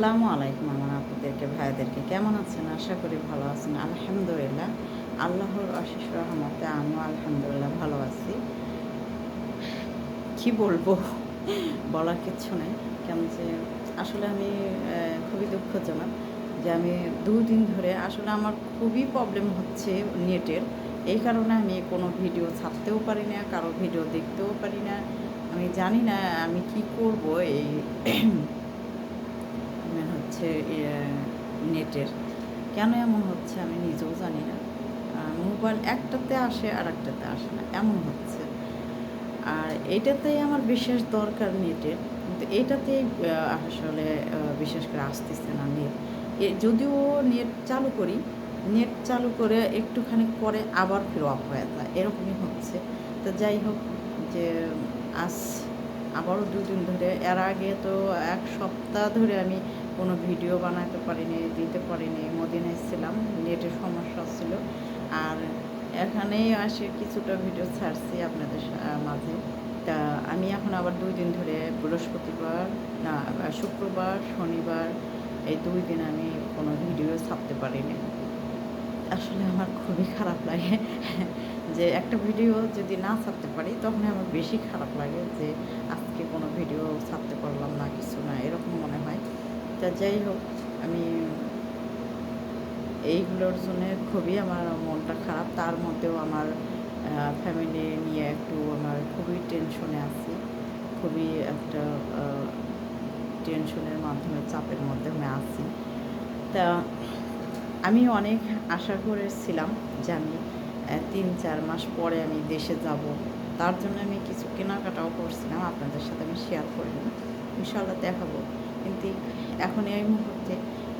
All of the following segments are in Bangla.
আসসালামু আলাইকুম আমার আপুদেরকে, ভাইদেরকে। কেমন আছেন? আশা করি ভালো আছেন। আলহামদুলিল্লাহ, আল্লাহর অশেষ রহমতে আমিও আলহামদুলিল্লাহ ভালো আছি। কি বলব? বলার কিচ্ছু নেই। কেন যে, আসলে আমি খুবই দুঃখজনক যে আমি দুদিন ধরে আসলে আমার খুবই প্রবলেম হচ্ছে নেটের। এই কারণে আমি কোনো ভিডিও ছাড়তেও পারি না, কারও ভিডিও দেখতেও পারি না। আমি জানি না আমি কি করব এই হচ্ছে নেটের। কেন এমন হচ্ছে আমি নিজেও জানি না। মোবাইল একটাতে আসে আর একটাতে আসে না, এমন হচ্ছে। আর এটাতেই আমার বিশেষ দরকার নেটের। কিন্তু এটাতেই আসলে বিশেষ করে আসতেছে না নেট। যদিও নেট চালু করি, নেট চালু করে একটুখানি পরে আবার ফিরে অফ হয়ে যায়, এরকমই হচ্ছে। তো যাই হোক, যে, আজ আবারও দুদিন ধরে, এর আগে তো এক সপ্তাহ ধরে আমি কোনো ভিডিও বানাতে পারিনি, দিতে পারিনি, মদিনায় ছিলাম নেটের সমস্যা ছিল। আর এখানেই আসে কিছুটা ভিডিও ছাড়ছি আপনাদের মাঝে। তা আমি এখন আবার দুই দিন ধরে বৃহস্পতিবার, না শুক্রবার, শনিবার, এই দুই দিন আমি কোনো ভিডিও ছাড়তে পারিনি। আসলে আমার খুবই খারাপ লাগে। যে একটা ভিডিও যদি না ছাড়তে পারি, তখন আমার বেশি খারাপ লাগে যে আজকে কোনো ভিডিও ছাড়তে পারলাম না, কিছু না, এরকম মনে হয়। তা যাই হোক, আমি এইগুলোর জন্য খুবই আমার মনটা খারাপ। তার মধ্যেও আমার ফ্যামিলি নিয়ে একটু আমার খুবই টেনশনে আছি। খুবই একটা টেনশনের মাধ্যমে, চাপের মধ্যে আমি আছি। তা আমি অনেক আশা করেছিলাম যে আমি তিন, চার মাস পরে আমি দেশে যাব। তার জন্য আমি কিছু কেনাকাটাও করছিলাম। আপনাদের সাথে আমি শেয়ার করিনি ইনশাল্লাহ দেখাবো। কিন্তু এখন এই মুহূর্তে,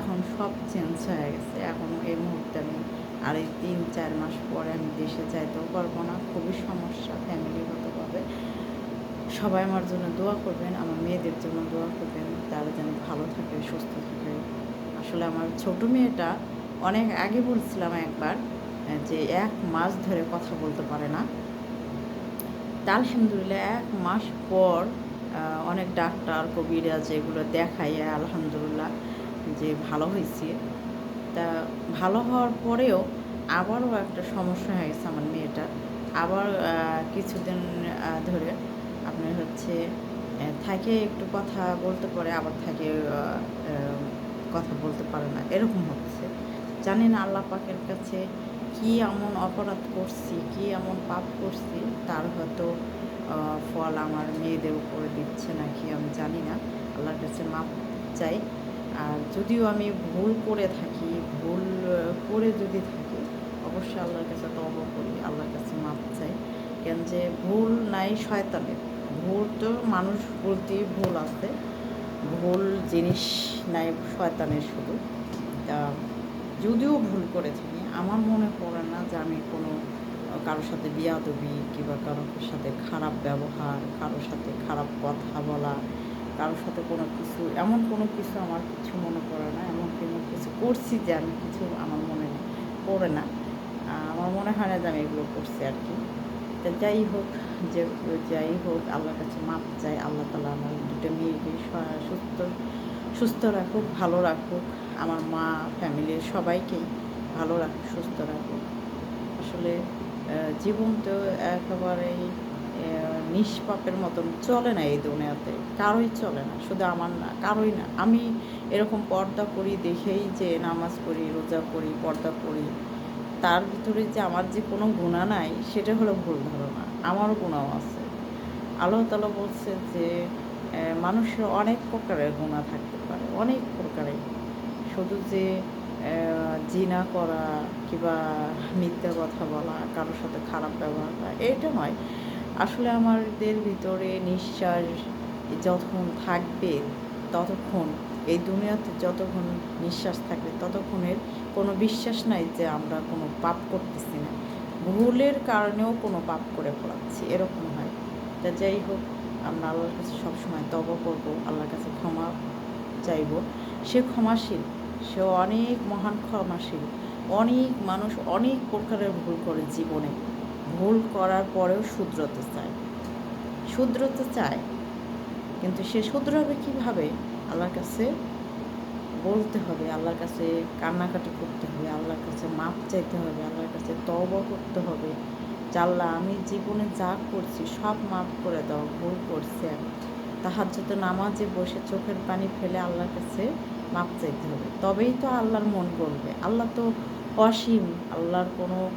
এখন সব চেঞ্জ হয়ে গেছে। এখন এই মুহূর্তে আমি আর এই তিন, চার মাস পরে আমি দেশে যাইতেও পারব না। খুবই সমস্যা ফ্যামিলিগতভাবে সবাই আমার জন্য দোয়া করবেন, আমার মেয়েদের জন্য দোয়া করবেন। তারা যেন ভালো থাকে, সুস্থ থাকে। আসলে আমার ছোট মেয়েটা অনেক আগে বলছিলাম একবার যে এক মাস ধরে কথা বলতে পারে না। তা আলহামদুলিল্লাহ এক মাস পর অনেক ডাক্তার, কবিরা যেগুলো দেখাই আলহামদুলিল্লাহ যে ভালো হয়েছে। তা ভালো হওয়ার পরেও আবারও একটা সমস্যা হয়ে গেছে আমার মেয়েটা আবার কিছুদিন ধরে আপনার হচ্ছে থাকে একটু কথা বলতে পারে, আবার থাকে কথা বলতে পারে না। এরকম হচ্ছে। জানি না আল্লাহ পাকের কাছে কি এমন অপরাধ করছি, কি এমন পাপ করছি, তার হয়তো ফল আমার মেয়েদের উপরে দিচ্ছে নাকি আমি জানি না। আল্লাহর কাছে মাপ চাই। আর যদিও আমি ভুল করে থাকি, ভুল করে যদি থাকি, অবশ্যই আল্লাহর কাছে তবা করি, আল্লাহর কাছে মাপ চাই। কেন যে ভুল নাই শয়তানের। ভুল তো মানুষ বলতেই ভুল আছে। ভুল জিনিস নাই শয়তানের শুধু। তা যদিও ভুল করে থাকি আমার মনে পড়ে না যে আমি কোনো কারোর সাথে বিয়াদবি কিংবা কারোর সাথে খারাপ ব্যবহার, কারোর সাথে খারাপ কথা বলা, কারোর সাথে কোনো কিছু, এমন কোনো কিছু আমার কিছু মনে পড়ে না, এমন কোনো কিছু করছি যে আমি কিছু আমার মনে পড়ে না। আমার মনে হয় না যে আমি এগুলো করছি আর কি। তা যাই হোক, যে, যাই হোক, আল্লাহর কাছে মাপ চাই, আল্লাহ তালা আমার দুটো মেয়েকে সুস্থ সুস্থ রাখুক, ভালো রাখুক। আমার মা ফ্যামিলির সবাইকেই ভালো রাখুক সুস্থ রাখুক আসলে জীবন তো একেবারেই নিষ্পাপের মতন চলে না এই দুনিয়াতে। কারোই চলে না, শুধু আমার না, কারোই না। আমি এরকম পর্দা করি, দেখেই যে নামাজ পড়ি, রোজা করি পর্দা করি তার ভিতরে যে আমার যে কোনো গুণা নাই, সেটা হলো ভুল ধারণা। আমারও গুণাও আছে। আল্লাহ তালা বলছে যে মানুষের অনেক প্রকারের গুণা থাকতে পারে, অনেক প্রকারের। শুধু যে জিনা করা কিংবা মিথ্যা কথা বলা, কারোর সাথে খারাপ ব্যবহার করা, এটা নয়। আসলে আমাদের ভিতরে নিঃশ্বাস যতক্ষণ থাকবে, ততক্ষণ এই দুনিয়াতে যতক্ষণ নিঃশ্বাস থাকবে, ততক্ষণের কোনো বিশ্বাস নাই যে আমরা কোনো পাপ করতেছি না। ভুলের কারণেও কোনো পাপ করে ফেলাচ্ছি, এরকম হয়। তা যাই হোক, আমরা আল্লাহর কাছে সবসময় তব করব, আল্লাহর কাছে ক্ষমা চাইব। সে ক্ষমাশীল। সে অনেক মহান ক্ষমাশীল। অনেক মানুষ অনেক প্রকারের ভুল করে জীবনে। ভুল করার পরেও শুধরতে চায়। শুধরতে চায়। কিন্তু সে শুধরাবে কীভাবে? আল্লাহর কাছে বলতে হবে, আল্লাহর কাছে কান্নাকাটি করতে হবে, আল্লাহর কাছে মাপ চাইতে হবে, আল্লাহর কাছে তওবা করতে হবে। আল্লাহ আমি জীবনে যা করছি সব মাপ করে দাও, ভুল করছি আমি। তাহার যত নামাজে বসে চোখের পানি ফেলে আল্লাহর কাছে মাপ চাইতে হবে। তবেই তো আল্লাহর মন বলবে আল্লাহ তো অসীম। আল্লাহর কোনো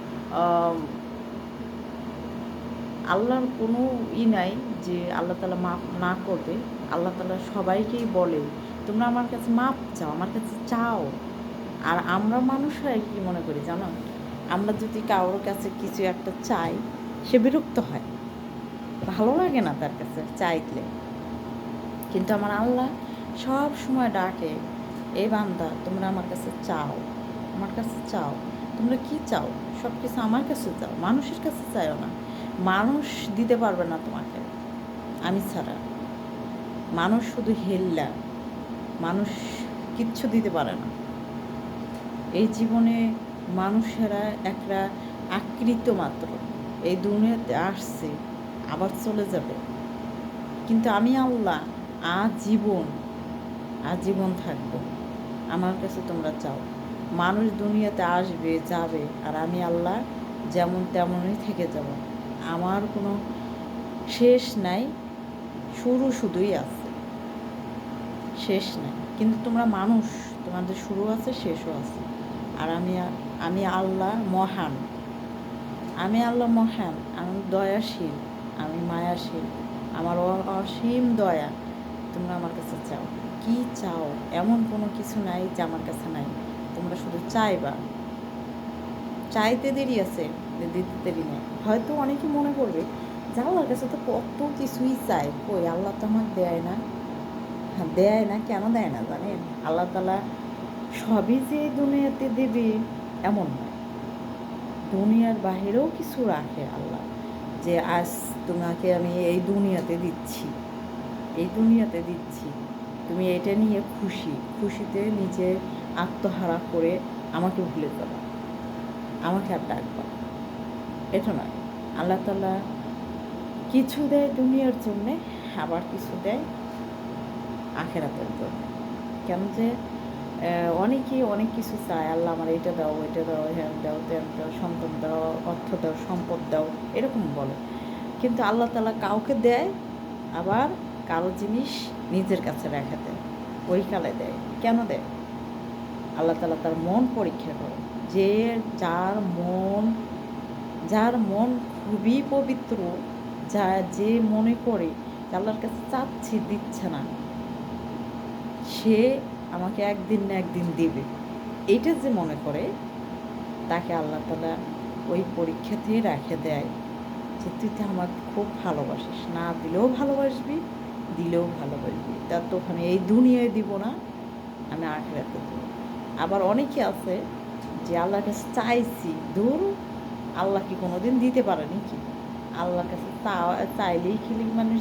আল্লাহর কোনো ই নাই যে আল্লাহ তালা মাপ না করবে। আল্লাহ তালা সবাইকেই বলে, তোমরা আমার কাছে মাপ চাও, আমার কাছে চাও। আর আমরা মানুষ হয় কি মনে করি জানো? আমরা যদি কারোর কাছে কিছু একটা চাই, সে বিরক্ত হয়। ভালো লাগে না তার কাছে চাইলে। কিন্তু আমার আল্লাহ সব সময় ডাকে এই বান্দা, তোমরা আমার কাছে চাও, আমার কাছে চাও, তোমরা কি চাও? সব কিছু আমার কাছে চাও, মানুষের কাছে চাইও না। মানুষ দিতে পারবে না তোমাকে, আমি ছাড়া। মানুষ শুধু হেল্লা, মানুষ কিচ্ছু দিতে পারে না। এই জীবনে মানুষেরা একটা আকৃত মাত্র, এই দুনিয়াতে আসছে, আবার চলে যাবে। কিন্তু আমি আল্লাহ, আজীবন আজীবন থাকব। আমার কাছে তোমরা চাও। মানুষ দুনিয়াতে আসবে, যাবে, আর আমি আল্লাহ যেমন তেমনই থেকে যাব। আমার কোনো শেষ নাই, শুরু শুধুই আছে। শেষ নাই। কিন্তু তোমরা মানুষ, তোমাদের শুরু আছে, শেষও আছে। আর আমি আমি আল্লাহ মহান। আমি আল্লাহ মহান। আমি দয়াশীল। আমি মায়াশীল। আমার অসীম দয়া। তোমরা আমার কাছে চাও। কি চাও? এমন কোনো কিছু নাই যে আমার কাছে নাই। তোমরা শুধু চাইবা। চাইতে দেরি আছে দিতে দেরি নেই। হয়তো অনেকে মনে করবে, যে আল্লাহর কাছে তো কত কিছুই চাই কই আল্লাহ তো আমার দেয় না? হ্যাঁ দেয় না, কেন দেয় না জানেন? আল্লাহ তালা সবই যে দুনিয়াতে দেবে, এমন নয়। দুনিয়ার বাহিরেও কিছু রাখে আল্লাহ, যে আজ তোমাকে আমি এই দুনিয়াতে দিচ্ছি। এই দুনিয়াতে দিচ্ছি। তুমি এটা নিয়ে খুশি। খুশিতে নিজে আত্মহারা করে আমাকে ভুলে যাবা আমাকে আর ডাকবা এটা নয়। আল্লাহ তালা কিছু দেয় দুনিয়ার জন্যে, আবার কিছু দেয় আখেরাতের জন্য। কেন যে অনেকেই অনেক কিছু চায়। আল্লাহ আমার এটা দাও এটা দাও হ্যান দাও ত্যান দাও, সন্তান দাও, অর্থ দাও, সম্পদ দাও, এরকম বলে। কিন্তু আল্লাহ তালা কাউকে দেয়, আবার কারও জিনিস নিজের কাছে রেখে দেয়, ওই কালে দেয়। কেন দেয়? আল্লাহ তালা তার মন পরীক্ষা করে। যে যার মন যার মন খুবই পবিত্র, যা যে মনে করে আল্লাহর কাছে চাচ্ছি, দিচ্ছে না, সে আমাকে একদিন না একদিন দেবে। এটা যে মনে করে, তাকে আল্লাহ তালা ওই পরীক্ষাতেই রেখে দেয় যে তুই তো আমার খুব ভালোবাসিস। না দিলেও ভালোবাসবি দিলেও ভালো ভালোবাসবি তার তো ওখানে এই দুনিয়ায় দিব না, আমি আখেরাতে দেবো। আবার অনেকে আছে যে আল্লাহর কাছে চাইছি দূর আল্লাহ কি কোনো দিন দিতে পারেনি কি আল্লাহর কাছে চাইলেই খেলি মানুষ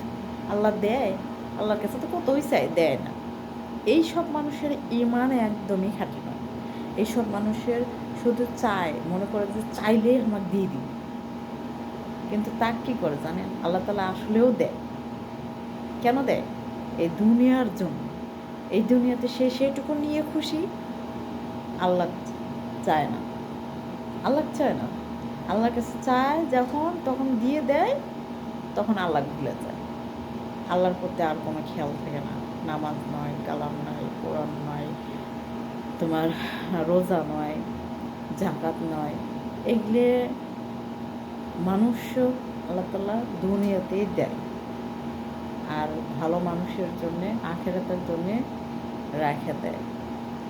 আল্লাহ দেয়? আল্লাহর কাছে তো কতই চাই দেয় না। এই সব মানুষের ইমান একদমই খাঁটি নয়। এইসব মানুষের শুধু চায়, মনে করে যে চাইলেই আমার দিয়ে দিই কিন্তু তা কী করে জানেন? আল্লাহ তালা আসলেও দেয়। কেন দেয়? এই দুনিয়ার জন্য। এই দুনিয়াতে সে সেটুকু নিয়ে খুশি? আল্লাহ চায় না। আল্লাহ চায় না। আল্লাহর কাছে চায় যখন, তখন দিয়ে দেয়, তখন আল্লাহ ভুলে যায়। আল্লাহর প্রতি আর কোনো খেয়াল থাকে না। নামাজ নয়, কালাম নয় কোরআন নয়, তোমার রোজা নয়, জাকাত নয়। এগুলো মানুষ আল্লাহ তাল্লাহ দুনিয়াতেই দেয়। আর ভালো মানুষের জন্যে, আখেরাতের জন্যে রেখে দেয়।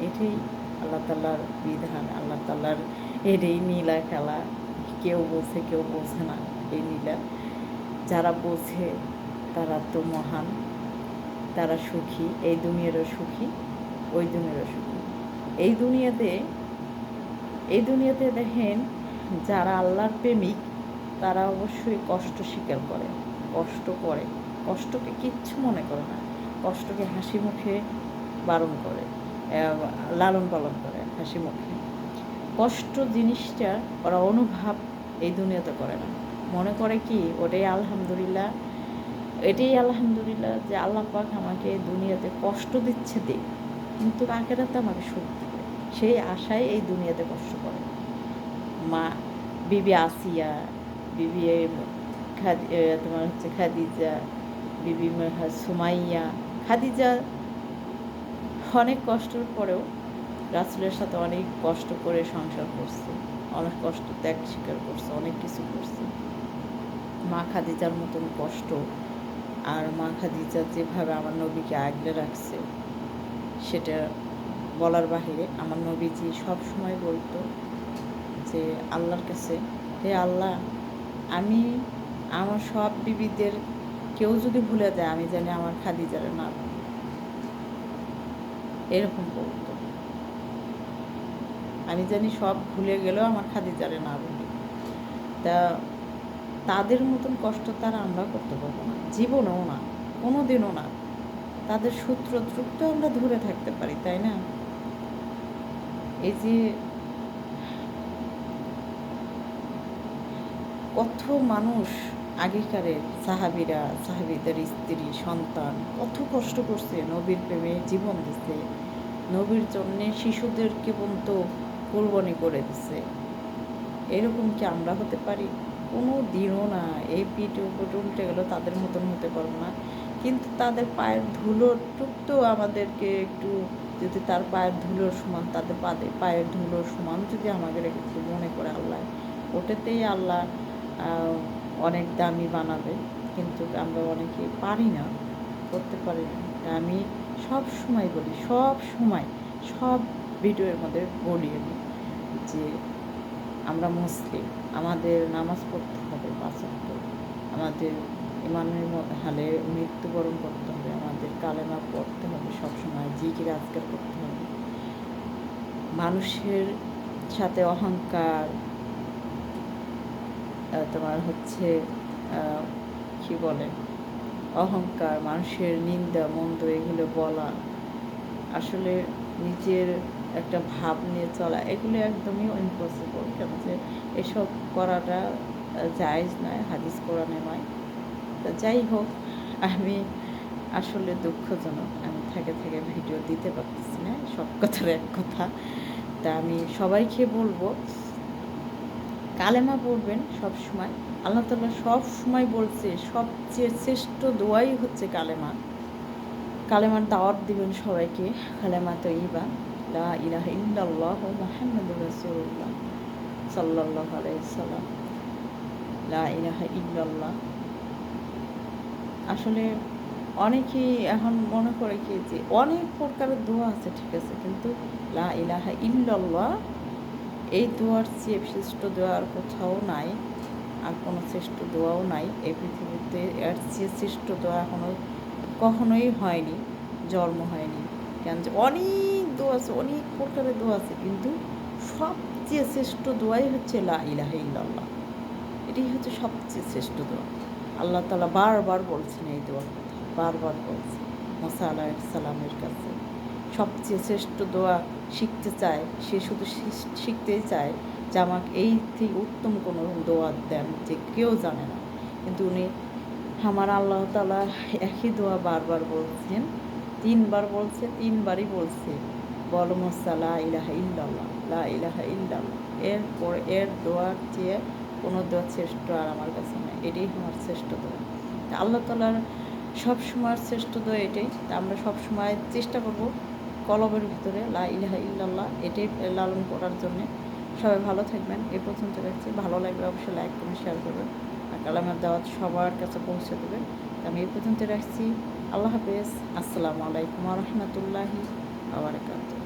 এটাই আল্লাহ তাল্লার বিধান। আল্লাহ তাল্লাহর এটাই নীলা খেলা কেউ বোঝে কেউ বোঝে না এই নীলা যারা বোঝে তারা তো মহান। তারা সুখী, এই দুনিয়ারও সুখী, ওই দুনিয়ারও সুখী। এই দুনিয়াতে এই দুনিয়াতে দেখেন, যারা আল্লাহর প্রেমিক, তারা অবশ্যই কষ্ট স্বীকার করে, কষ্ট করে। কষ্টকে কিচ্ছু মনে করে না। কষ্টকে হাসি মুখে বারণ করে লালন পালন করে হাসি মুখে। কষ্ট জিনিসটা ওরা অনুভব এই দুনিয়াতে করে না। মনে করে কি, ওটাই আলহামদুলিল্লাহ, এটাই আলহামদুলিল্লাহ যে আল্লাহ পাক আমাকে দুনিয়াতে কষ্ট দিচ্ছে দে, কিন্তু আখেরাতে আমাকে সুখ দেবে। সেই আশায় এই দুনিয়াতে কষ্ট করে। মা, বিবি আসিয়া, বিবি খাদি তোমার হচ্ছে খাদিজা বিবি সুমাইয়া, খাদিজা, অনেক কষ্টের পরেও রাসুলের সাথে অনেক কষ্ট করে সংসার করছে, অনেক কষ্ট ত্যাগ স্বীকার করছে, অনেক কিছু করছে। মা খাদিজার মতন কষ্ট আর মা খাদিজা যেভাবে আমার নবীকে আগলে রাখছে, সেটা বলার বাহিরে আমার নবীজি সব সময় বলতো যে, আল্লাহর কাছে, হে আল্লাহ, আমি আমার সব বিবিদের কেউ যদি ভুলে যায়, আমি জানি আমার খাদিজারে না। এরকম বলতো। আমি জানি সব ভুলে গেলেও আমার খাদিজারে না বলি তা তাদের মতন কষ্ট তারা আমরা করতে পারব না। জীবনেও না কোনো দিনও না। তাদের সূত্র তো আমরা ধরে থাকতে পারি, তাই না? এই যে কত মানুষ আগেকারের সাহাবিরা, সাহাবিদের স্ত্রী, সন্তান কত কষ্ট করছে, নবীর প্রেমে জীবন দিছে। নবীর জন্যে শিশুদেরকে পর্যন্ত কোরবানি করে দিছে। এরকম কি আমরা হতে পারি? কোনো দিনও না, এই পিঠ উপর উল্টে গেল, তাদের মতন হতে পারব না। কিন্তু তাদের পায়ের ধুলোর টুক তো আমাদেরকে একটু যদি তার পায়ের ধুলোর সমান, তাদের পাদে, পায়ের ধুলোর সমান যদি আমাদের একটু মনে করে আল্লাহ। ওটাতেই আল্লাহ অনেক দামি বানাবে, কিন্তু আমরা অনেকে পারি না, করতে পারি না আমি সব সময় বলি, সব সময় সব ভিডিওর মধ্যে বলি আমি যে আমরা মুসলিম, আমাদের নামাজ পড়তে হবে পাঁচ ওয়াক্ত। আমাদের ইমানের হালে মৃত্যুবরণ করতে হবে, আমাদের কালেমা পড়তে হবে সবসময়, জিকির, আজকার করতে হবে মানুষের সাথে অহংকার তোমার হচ্ছে কি বলে, অহংকার, মানুষের নিন্দা, মন্দ, এগুলো বলা, আসলে নিজের একটা ভাব নিয়ে চলা, এগুলো একদমই ইম্পসিবল কেন যে এসব করাটা জায়েজ নয়, হাদিস কোরআনে নয়। তো যাই হোক, আমি আসলে দুঃখজনক, আমি থেকে থেকে ভিডিও দিতে পারতেছি না, সব কথার এক কথা। তা আমি সবাইকে বলব কালেমা পড়বেন সব সময়। আল্লাহ তাআলা সব সময় বলছে, সবচেয়ে শ্রেষ্ঠ দোয়াই হচ্ছে কালেমা। কালেমার দাওয়াত দিবেন সবাইকে। কালেমা তো ইবা লা ইলাহা লা ইলাহা ইল্লাল্লাহ। আসলে অনেকেই এখন মনে করে কি যে অনেক প্রকারের দোয়া আছে, ঠিক আছে, কিন্তু লা ইলাহা ইল্লাল্লাহ এই দোয়ার চেয়ে শ্রেষ্ঠ দোয়া আর কোথাও নাই, আর কোনো শ্রেষ্ঠ দোয়াও নাই। এই পৃথিবীতে এর চেয়ে শ্রেষ্ঠ দোয়া এখনও কখনোই হয়নি, জন্ম হয়নি। কেন যে অনেক দোয়া আছে, অনেক প্রকারের দোয়া আছে, কিন্তু সবচেয়ে শ্রেষ্ঠ দোয়াই হচ্ছে লা ইলাহা ইল্লাল্লাহ। এটাই হচ্ছে সবচেয়ে শ্রেষ্ঠ দোয়া। আল্লাহ তালা বারবার বলছেন এই দোয়ার কথা, বারবার বলছেন। মোসা আলাহ সালামের কাছে। সবচেয়ে শ্রেষ্ঠ দোয়া শিখতে চায়, সে শুধু শিখতেই চায় যে আমাকে এই থেকে উত্তম কোনো দোয়া দেন যে কেউ জানে না। কিন্তু উনি আমার আল্লাহ তালা একই দোয়া বারবার বলছেন, তিনবার বলছে, তিনবারই বলছে, বল মোসালা ইলাহা ইল্লাল্লাহ, লা ইলাহা ইল্লাল্লাহ। এরপর এর দোয়ার চেয়ে কোনো দোয়া শ্রেষ্ঠ আর আমার কাছে নেই। এটাই আমার শ্রেষ্ঠ দোয়া। আল্লাহ তালার সব সময় শ্রেষ্ঠ দোয়া এটাই। আমরা সব সময় চেষ্টা করব কলবের ভিতরে লা ইলাহা ইল্লাল্লাহ এটাই লালন করার জন্য। সবাই ভালো থাকবেন। এ পর্যন্ত রাখছি। ভালো লাগলে অবশ্যই লাইক করে শেয়ার করবেন। আর কালামের দাওয়াত সবার কাছে পৌঁছে দেবেন। আমি এই পর্যন্ত রাখছি। আল্লাহ হাফেজ। আসসালামু আলাইকুম রহমতুল্লাহি আবরকাত